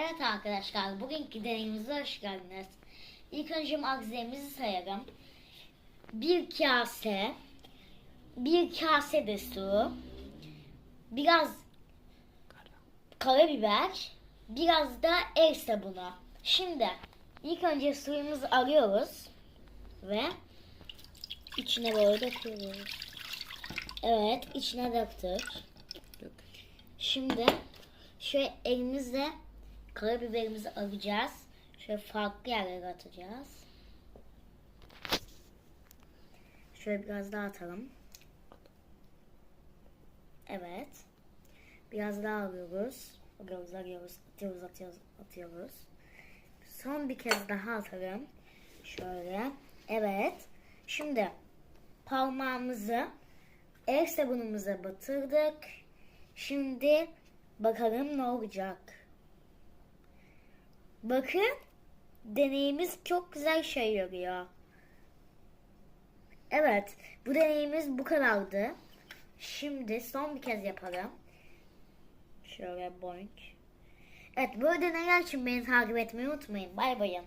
Evet arkadaşlar, bugünkü deneyimize hoş geldiniz. İlk önce malzememizi sayalım. Bir kase, bir kase de su, biraz karabiber, biraz da el sabunu. Şimdi ilk önce suyumuzu alıyoruz ve içine böyle döküyoruz. Evet, içine döktük. Şimdi şöyle elimizle karabiberimizi alacağız. Şöyle farklı yerlere atacağız. Şöyle biraz daha atalım. Evet. Biraz daha alıyoruz. Alıyoruz, alıyoruz, atıyoruz, atıyoruz, atıyoruz. Son bir kez daha atalım. Şöyle. Evet. Şimdi parmağımızı el sabunumuza batırdık. Şimdi bakalım ne olacak. Bakın deneyimiz çok güzel şey yarıyor. Evet bu deneyimiz bu kadardı. Şimdi son bir kez yapalım. Şöyle boink. Evet böyle deneyler için beni takip etmeyi unutmayın. Bay bayın.